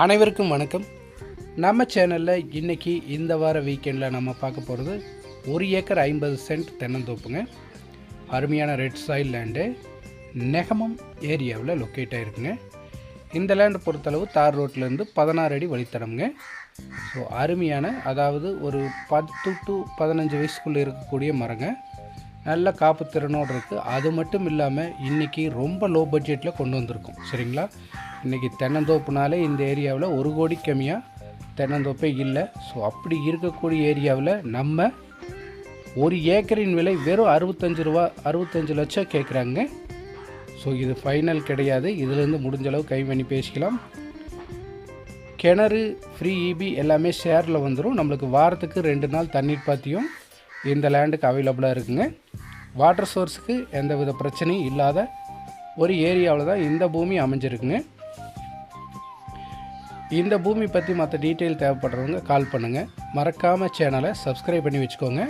அனைவருக்கும் வணக்கம். நம்ம சேனலில் இன்றைக்கி இந்த வார வீக்கெண்டில் நம்ம பார்க்க போகிறது ஒரு ஏக்கர் ஐம்பது சென்ட் தென்னந்தோப்புங்க. அருமையான ரெட் சாயில் லேண்டு நெகமம் ஏரியாவில் லொக்கேட் ஆகிருக்குங்க இந்த லேண்டு பொறுத்தளவு தார் ரோட்லேருந்து பதினாறு அடி வழித்தடம்ங்க. ஸோ அருமையான அதாவது ஒரு பத்து டு பதினஞ்சு வயசுக்குள்ளே இருக்கக்கூடிய மரங்க. நல்ல காப்பு திறனோடு இருக்குது அது மட்டும் இல்லாமல் இன்றைக்கி ரொம்ப லோ பட்ஜெட்டில் கொண்டு வந்திருக்கோம். சரிங்களா? இன்றைக்கி தென்னந்தோப்புனாலே இந்த ஏரியாவில் ஒரு கோடி கம்மியாக தென்னந்தோப்பே இல்லை. ஸோ அப்படி இருக்கக்கூடிய ஏரியாவில் நம்ம ஒரு ஏக்கரின் விலை வெறும் அறுபத்தஞ்சு ரூபா அறுபத்தஞ்சு லட்சம் கேட்குறாங்க ஸோ இது ஃபைனல் கிடையாது. இதுலேருந்து முடிஞ்ச அளவு கை பண்ணி பேசிக்கலாம். கிணறு ஃப்ரீ இபி எல்லாமே ஷேரில் வந்துடும் நம்மளுக்கு வாரத்துக்கு ரெண்டு நாள் தண்ணீர் பாத்தியும் இந்த லேண்டுக்கு அவைலபிளாக இருக்குங்க. வாட்டர் சோர்ஸுக்கு எந்த வித பிரச்சனையும் இல்லாத ஒரு ஏரியாவில் தான் இந்த பூமி அமைஞ்சிருக்குங்க. இந்த பூமி பற்றி மற்ற டீட்டெயில் தேவைப்படுறவங்க கால் பண்ணுங்கள் மறக்காமல் சேனலை சப்ஸ்கிரைப் பண்ணி வச்சுக்கோங்க.